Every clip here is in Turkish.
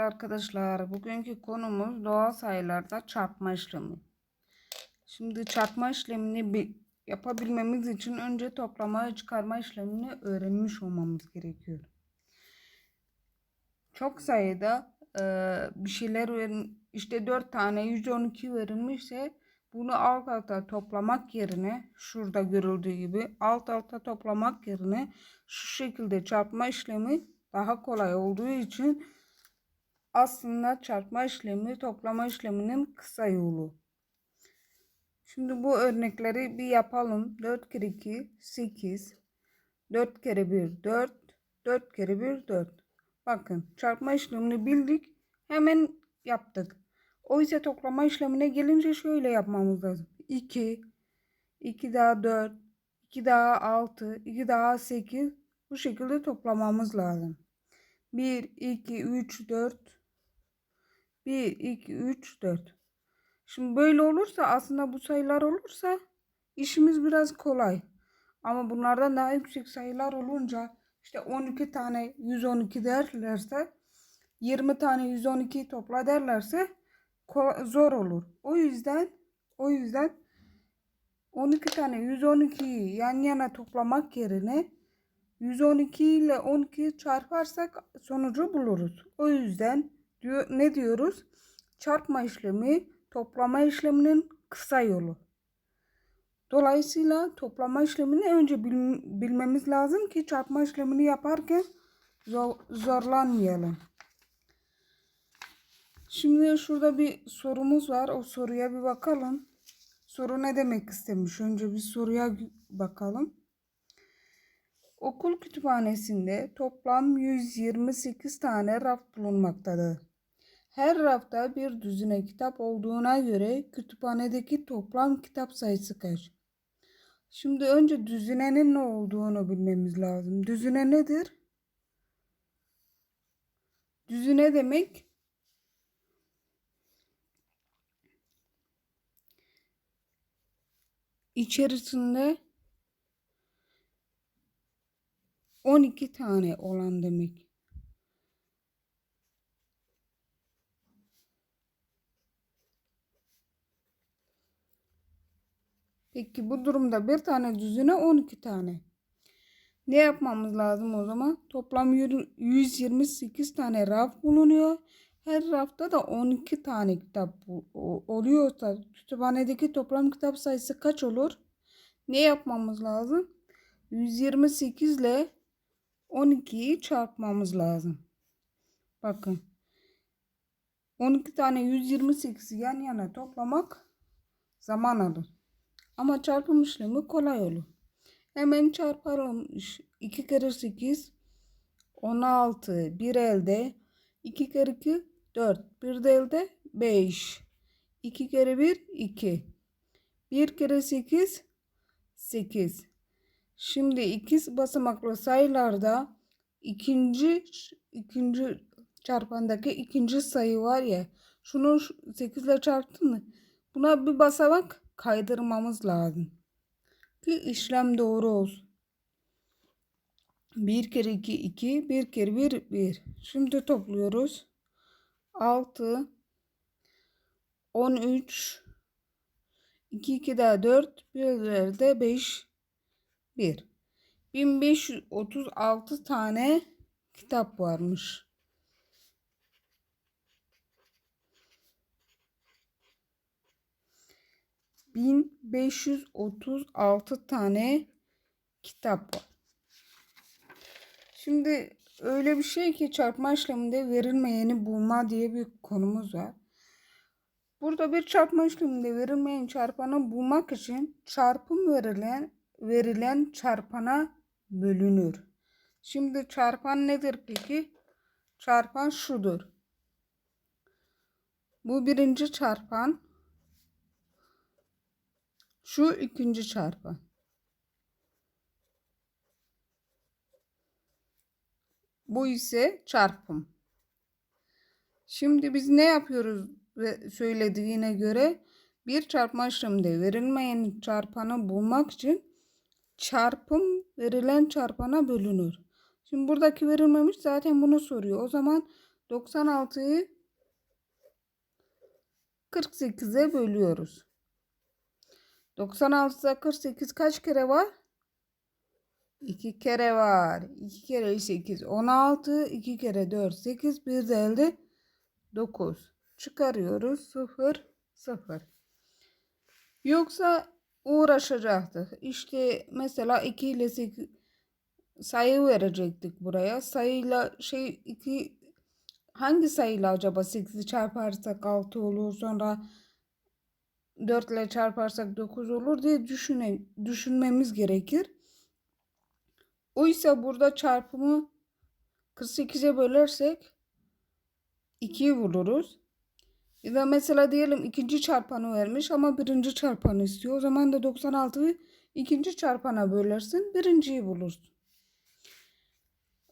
arkadaşlar, bugünkü konumuz doğal sayılarda çarpma işlemi. Şimdi çarpma işlemini bi- yapabilmemiz için önce toplama ve çıkarma işlemini öğrenmiş olmamız gerekiyor. Çok sayıda e, bir şeyler verin, işte 4 tane 112 verilmişse bunu alt alta toplamak yerine şurada görüldüğü gibi alt alta toplamak yerine şu şekilde çarpma işlemi daha kolay olduğu için aslında çarpma işlemi toplama işleminin kısa yolu. Şimdi bu örnekleri bir yapalım. 4 kere 2 8 4 kere 1 4 4 kere 1 4. Bakın çarpma işlemini bildik. Hemen yaptık. O ise toplama işlemine gelince şöyle yapmamız lazım. 2 2 daha 4 2 daha 6 2 daha 8 bu şekilde toplamamız lazım. 1 2 3 4 1 2 3 4 Şimdi böyle olursa aslında bu sayılar olursa işimiz biraz kolay. Ama bunlardan daha yüksek sayılar olunca işte 12 tane 112 derlerse 20 tane 112 topla derlerse zor olur. O yüzden o yüzden 12 tane 112'yi yan yana toplamak yerine 112 ile 12 çarparsak sonucu buluruz. O yüzden diyor, ne diyoruz? Çarpma işlemi toplama işleminin kısa yolu. Dolayısıyla toplama işlemini önce bil- bilmemiz lazım ki çarpma işlemini yaparken zor- zorlanmayalım. Şimdi şurada bir sorumuz var. O soruya bir bakalım. Soru ne demek istemiş? Önce bir soruya bakalım. Okul kütüphanesinde toplam 128 tane raf bulunmaktadır. Her rafta bir düzine kitap olduğuna göre kütüphanedeki toplam kitap sayısı kaç? Şimdi önce düzinenin ne olduğunu bilmemiz lazım. Düzine nedir? Düzine demek içerisinde 12 tane olan demek. Peki bu durumda bir tane düzine 12 tane. Ne yapmamız lazım o zaman? Toplam 128 tane raf bulunuyor. Her rafta da 12 tane kitap oluyorsa kütüphanedeki toplam kitap sayısı kaç olur? Ne yapmamız lazım? 128 ile 12'yi çarpmamız lazım. Bakın. 12 tane 128'i yan yana toplamak zaman alır. Ama çarpım işlemi kolay olur. Hemen çarparım. 2 kere 8 16 bir elde 2 kere 2 4 bir de elde 5 2 kere 1 2 1 kere 8 8 Şimdi iki basamaklı sayılarda ikinci ikinci çarpandaki ikinci sayı var ya şunu 8 ile çarptın mı? Buna bir basamak kaydırmamız lazım. Ki işlem doğru olsun. 1 kere 2 2 1 kere 1 1. Şimdi topluyoruz. 6 13 2 2 daha 4 bir de 5 1. 1536 tane kitap varmış. Bin beş yüz otuz altı tane kitap var. Şimdi öyle bir şey ki çarpma işleminde verilmeyeni bulma diye bir konumuz var. Burada bir çarpma işleminde verilmeyen çarpanı bulmak için çarpım verilen verilen çarpana bölünür. Şimdi çarpan nedir peki? Çarpan şudur. Bu birinci çarpan. Şu ikinci çarpan. Bu ise çarpım. Şimdi biz ne yapıyoruz söylediğine göre bir çarpma işleminde verilmeyen çarpanı bulmak için çarpım verilen çarpana bölünür. Şimdi buradaki verilmemiş zaten bunu soruyor. O zaman 96'yı 48'e bölüyoruz. 96'da 48 kaç kere var? 2 kere var. 2 kere 8 16. 2 kere 4 8. Bir de elde 9. Çıkarıyoruz. 0 0. Yoksa uğraşacaktık. İşte mesela 2 ile 8 sayı verecektik buraya. Sayıyla şey 2 hangi sayıyla acaba 8'i çarparsak 6 olur sonra 4 ile çarparsak 9 olur diye düşüne, düşünmemiz gerekir. Oysa burada çarpımı 48'e bölersek 2'yi buluruz. Ya da mesela diyelim ikinci çarpanı vermiş ama birinci çarpanı istiyor. O zaman da 96'yı ikinci çarpana bölersin birinciyi bulursun.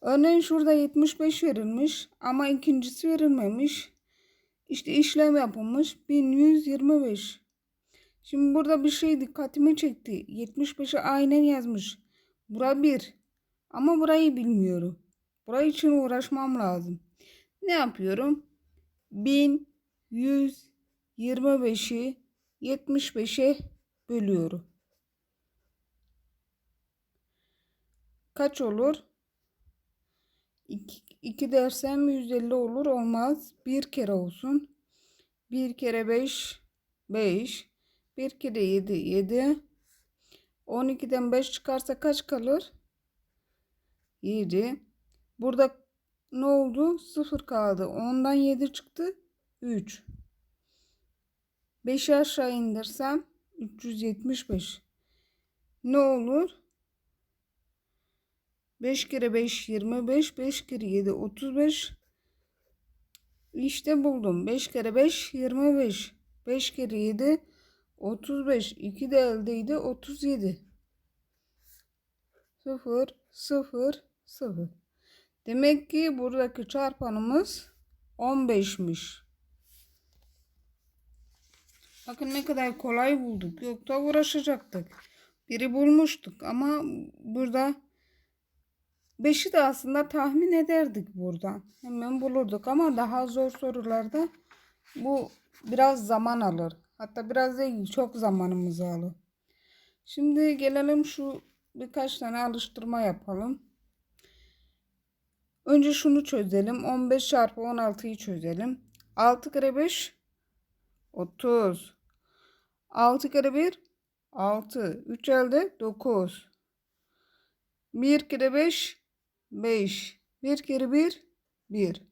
Örneğin şurada 75 verilmiş ama ikincisi verilmemiş. İşte işlem yapılmış 1125. Şimdi burada bir şey dikkatimi çekti. 75'i aynen yazmış. Bura 1. Ama burayı bilmiyorum. Burayı için uğraşmam lazım. Ne yapıyorum? 1125'i 75'e bölüyorum. Kaç olur? 2, 2 dersem 150 olur olmaz. Bir kere olsun. 1 kere 5 5. 1 kere 7 7. 12'den 5 çıkarsa kaç kalır? 7. Burada ne oldu? 0 kaldı. 10'dan 7 çıktı. 3. 5'i aşağı indirsem 375. Ne olur? 5 kere 5 25. 5 kere 7 35. İşte buldum. 5 kere 5 25. 5 kere 7 35. 2 de eldeydi. 37. 0 0 0. Demek ki buradaki çarpanımız 15'miş. Bakın ne kadar kolay bulduk. Yok da uğraşacaktık. Biri bulmuştuk ama burada 5'i de aslında tahmin ederdik buradan. Hemen bulurduk ama daha zor sorularda bu biraz zaman alır. Hatta biraz değil çok zamanımızı alır. Şimdi gelelim şu birkaç tane alıştırma yapalım. Önce şunu çözelim. 15 çarpı 16'yı çözelim. 6 kere 5 30. 6 kere 1 6. 3 elde 9. 1 kere 5 5. 1 kere 1 1.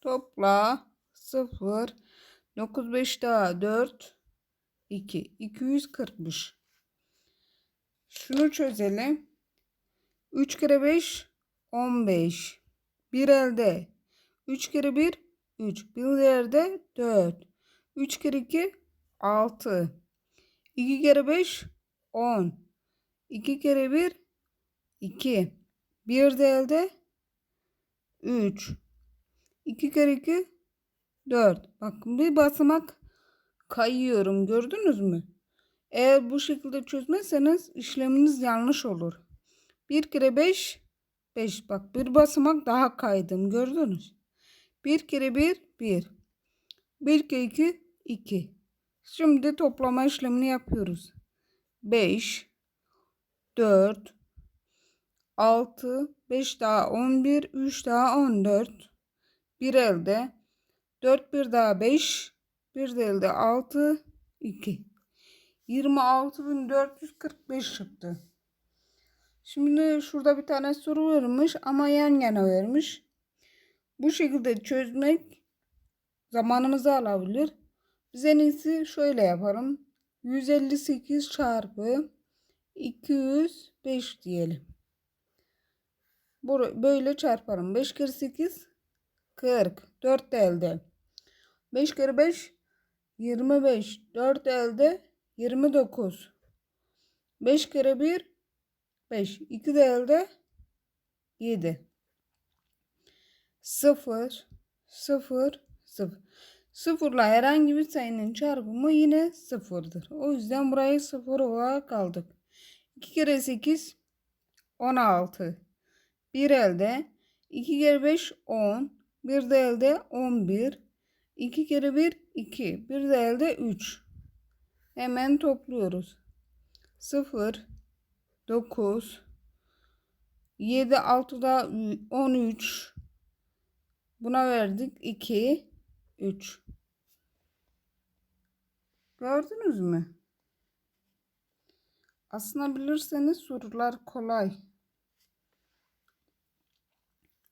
Topla 0. 9 5 daha 4 2. 240'mış. Şunu çözelim. 3 kere 5 15. 1 elde. 3 kere 1 3. Bir yerde 4. 3 kere 2 6. 2 kere 5 10. 2 kere 1 2. Bir de elde 3. 2 kere 2 4. Bakın bir basamak kayıyorum. Gördünüz mü? Eğer bu şekilde çözmezseniz işleminiz yanlış olur. 1 kere 5 5. Bak bir basamak daha kaydım. Gördünüz. 1 kere 1 1. 1 kere 2 2. Şimdi toplama işlemini yapıyoruz. 5 4 6 5 daha 11 3 daha 14 1 elde 4 bir daha 5 bir de elde 6 2 26.445 çıktı. Şimdi şurada bir tane soru vermiş ama yan yana vermiş. Bu şekilde çözmek zamanımızı alabilir. Biz en iyisi şöyle yapalım. 158 çarpı 205 diyelim. Böyle çarparım. 5 kere 8 40. 4 de elde. 5 kere 5 25. 4 elde 29. 5 kere 1 5. 2 de elde 7. 0 0 0. Sıfırla herhangi bir sayının çarpımı yine sıfırdır. O yüzden burayı sıfır olarak aldık. 2 kere 8 16. 1 elde. 2 kere 5 10. Bir de elde 11. 2 kere 1 2. Bir de elde 3. Hemen topluyoruz. 0 9 7 6'da 13 Buna verdik 2 3 Gördünüz mü? Aslında bilirseniz sorular kolay.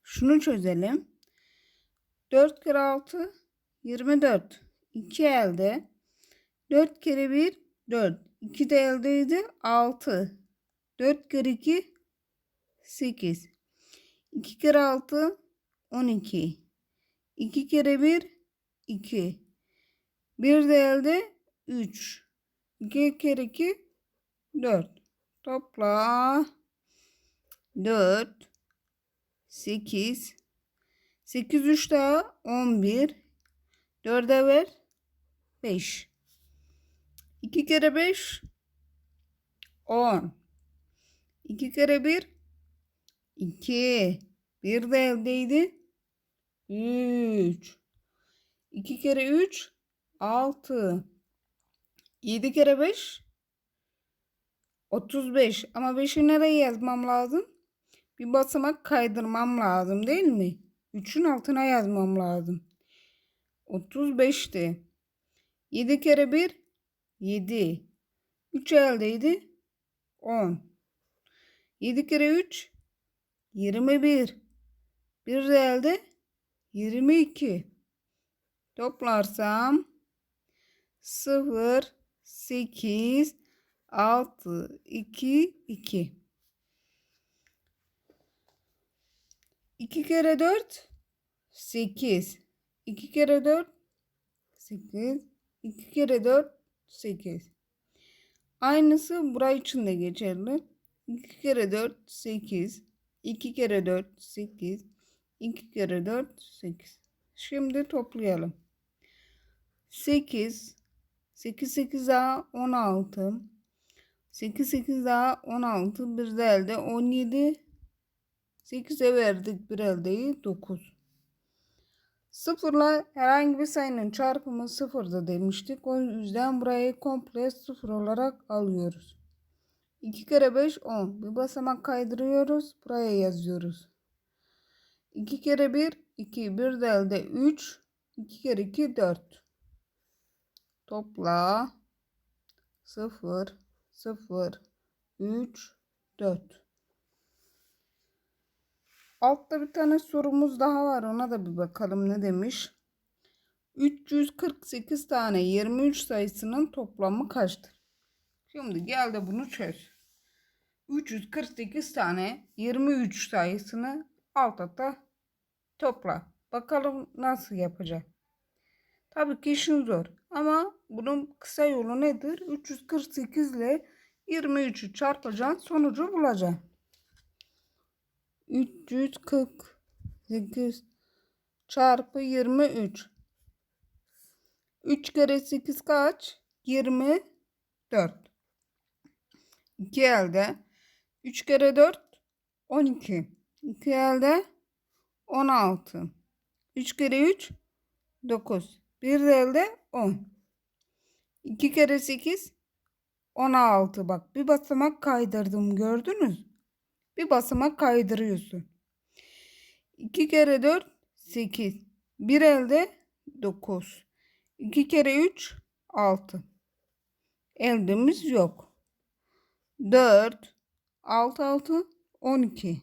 Şunu çözelim. 4 kere 6 24. 2 elde. 4 kere 1 4. 2 de eldeydi 6. 4 kere 2 8. 2 kere 6 12. 2 kere 1 2. 1 de elde 3. 2 kere 2 4. Topla 4 8 8 3 daha 11 4'e ver. 5 2 kere 5 10 2 kere 1 2 1 de eldeydi 3 2 kere 3 6 7 kere 5 35 ama 5'i nereye yazmam lazım? Bir basamak kaydırmam lazım değil mi? 3'ün altına yazmam lazım. 35'ti. 7 kere 1 7. 3 eldeydi. 10. 7 kere 3 21. Bir de elde 22. Toplarsam 0 8 6 2 2. 2 kere 4 8. 2 kere 4 8. 2 kere 4 8. Aynısı burayı için de geçerli. 2 kere 4 8. 2 kere 4 8. 2 kere 4 8. Şimdi toplayalım. 8 8 8 daha 16. 8 8 daha 16. Bir de elde 17. 8'e verdik bir eldeyi 9. Sıfırla herhangi bir sayının çarpımı sıfırda demiştik. O yüzden burayı komple sıfır olarak alıyoruz. 2 kere 5 10. Bir basamak kaydırıyoruz. Buraya yazıyoruz. 2 kere 1 2. Bir de elde 3. 2 kere 2 4. Topla 0 0 3 4. Altta bir tane sorumuz daha var. Ona da bir bakalım ne demiş. 348 tane 23 sayısının toplamı kaçtır? Şimdi gel de bunu çöz. 348 tane 23 sayısını alt alta topla. Bakalım nasıl yapacak. Tabii ki işin zor. Ama bunun kısa yolu nedir? 348 ile 23'ü çarpacaksın sonucu bulacaksın. 348 çarpı 23. 3 kere 8 kaç? 24. 2 elde. 3 kere 4 12. 2 elde 16. 3 kere 3 9. 1 de elde 10. 2 kere 8 16. Bak bir basamak kaydırdım gördünüz? Bir basamak kaydırıyorsun. 2 kere 4 8. Bir elde 9. 2 kere 3 6. Eldemiz yok. 4 6 6 12.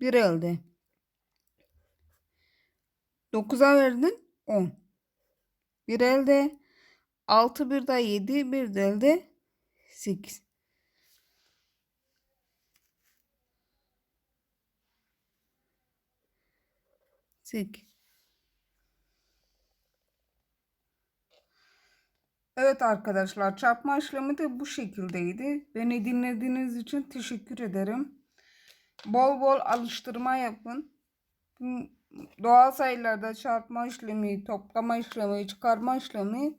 Bir elde. 9'a verdin 10. Bir elde 6 bir de 7 bir de elde 8. Sekiz. Evet arkadaşlar çarpma işlemi de bu şekildeydi. Beni dinlediğiniz için teşekkür ederim. Bol bol alıştırma yapın. Doğal sayılarda çarpma işlemi, toplama işlemi, çıkarma işlemi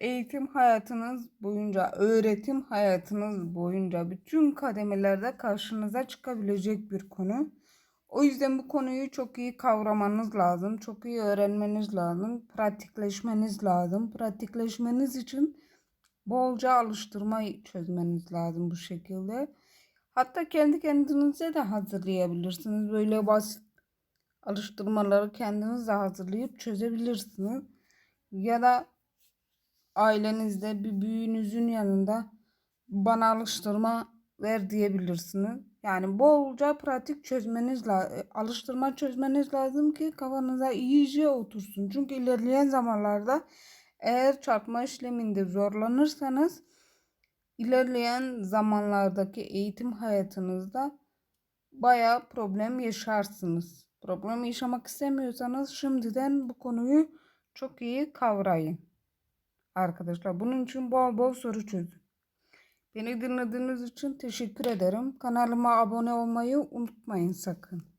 eğitim hayatınız boyunca, öğretim hayatınız boyunca bütün kademelerde karşınıza çıkabilecek bir konu. O yüzden bu konuyu çok iyi kavramanız lazım. Çok iyi öğrenmeniz lazım. Pratikleşmeniz lazım. Pratikleşmeniz için bolca alıştırma çözmeniz lazım bu şekilde. Hatta kendi kendinize de hazırlayabilirsiniz. Böyle basit alıştırmaları kendiniz de hazırlayıp çözebilirsiniz. Ya da ailenizde bir büyüğünüzün yanında bana alıştırma ver diyebilirsiniz. Yani bolca pratik çözmeniz lazım. Alıştırma çözmeniz lazım ki kafanıza iyice otursun. Çünkü ilerleyen zamanlarda eğer çarpma işleminde zorlanırsanız ilerleyen zamanlardaki eğitim hayatınızda bayağı problem yaşarsınız. Problem yaşamak istemiyorsanız şimdiden bu konuyu çok iyi kavrayın. Arkadaşlar bunun için bol bol soru çözün. Beni dinlediğiniz için teşekkür ederim. Kanalıma abone olmayı unutmayın sakın.